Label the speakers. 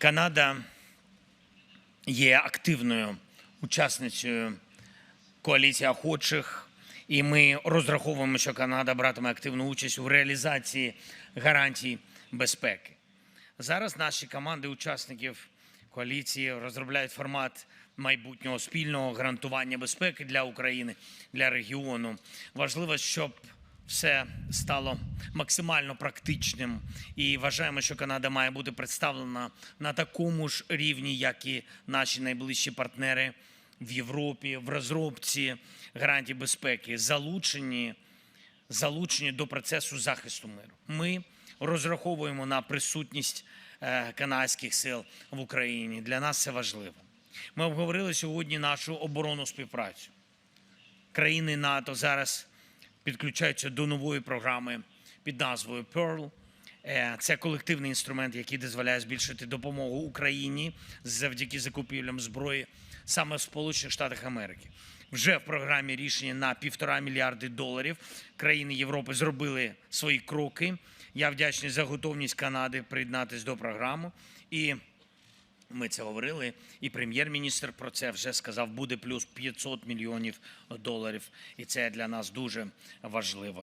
Speaker 1: Канада є активною учасницею коаліції охочих, і ми розраховуємо, що Канада братиме активну участь у реалізації гарантій безпеки. Зараз наші команди учасників коаліції розробляють формат майбутнього спільного гарантування безпеки для України, для регіону. Важливо, щоб все стало максимально практичним, і вважаємо, що Канада має бути представлена на такому ж рівні, як і наші найближчі партнери в Європі, в розробці гарантій безпеки, залучені залучені до процесу захисту миру. Ми розраховуємо на присутність е, канадських сил в Україні. Для нас це важливо. Ми обговорили сьогодні нашу оборонну співпрацю. Країни НАТО зараз підключаються до нової програми під назвою Pearl. Е, Це колективний інструмент, який дозволяє збільшити допомогу Україні завдяки закупівлям зброї саме в Сполучених Штатах Америки. Вже в програмі рішення на півтора мільярди доларів країни Європи зробили свої кроки. Я вдячний за готовність Канади приєднатися до програми. І ми це говорили, і прем'єр-міністр про це вже сказав. Буде плюс 500 мільйонів доларів, і це для нас дуже важливо.